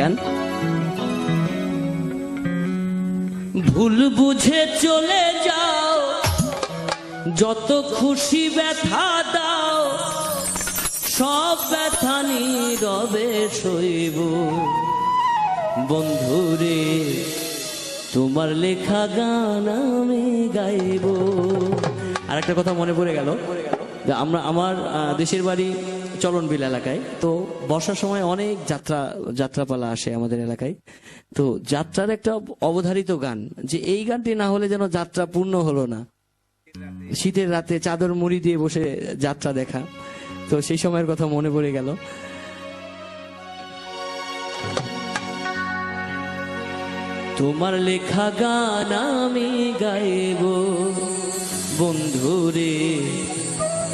গান। ভুল বুঝে চলে যাও, যত খুশি ব্যথা দাও, সব ব্যথা নীরবে সইব। বন্ধুরে, তোমার লেখা গান আমি গাইব। আর একটা কথা মনে পড়ে গেল আমরা, আমার দেশের বাড়ি চলনবিল এলাকায়। তো বর্ষার সময় অনেক যাত্রা, যাত্রাপালা আসে আমাদের এলাকায়। তো যাত্রার একটা অবধারিত গান, যে এই গানটি না হলে যেন যাত্রা পূর্ণ হলো না। শীতের রাতে চাদর মুড়ি দিয়ে বসে যাত্রা দেখা। তো সেই সময়ের কথা মনে পড়ে গেল। তোমার লেখা গান আমি গাইব। বন্ধুরে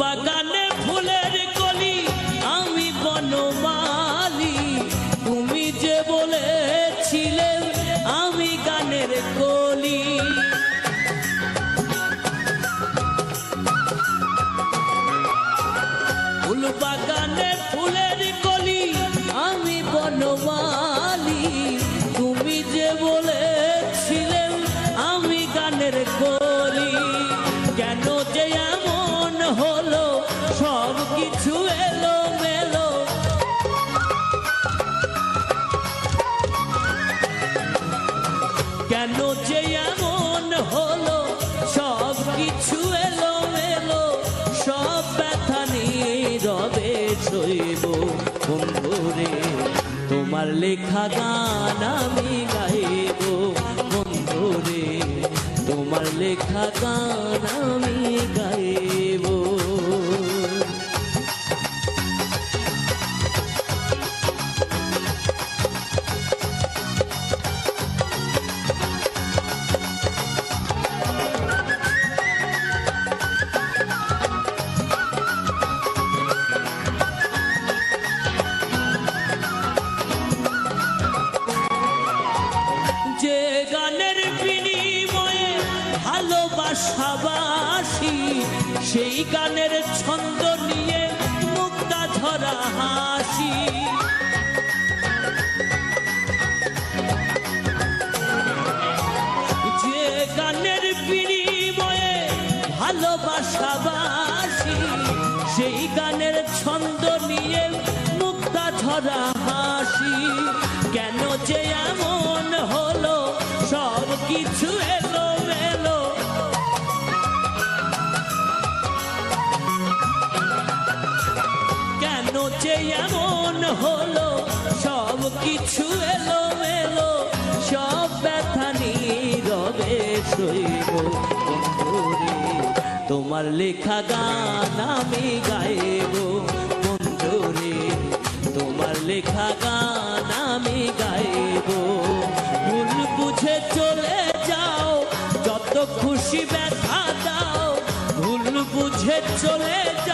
বাগানে ফুলের কলি আমি বনমালি। তুমি যে বলেছিলে আমি গানের কলি। ফুল বাগানে যে এমন হলো, সব কিছু এলো এলো সব ব্যথা নীরবে সইব বন্ধুরে, তোমার লেখা গান আমি গাইব। বন্ধুরে, তোমার লেখা গান আমি গাইব। ভালোবাসাবাসি, সেই গানের ছন্দ নিয়ে মুক্তা ঝরা হাসি। যে গানের বিনিময়ে ভালোবাসাবাসি, সেই গানের ছন্দ নিয়ে মুক্তা ঝরা হাসি। কেন যে এমন হলো সব কিছু যে এমন হলো, সব কিছু এলো মেলো সব ব্যথা নীরবে সইব। বন্ধুরে, তোমার লেখা গান আমি গাইব। বন্ধুরে, তোমার লেখা গান আমি গাইব। ভুল বুঝে চলে যাও, যত খুশি ব্যথা দাও। ভুল বুঝে চলে যাও।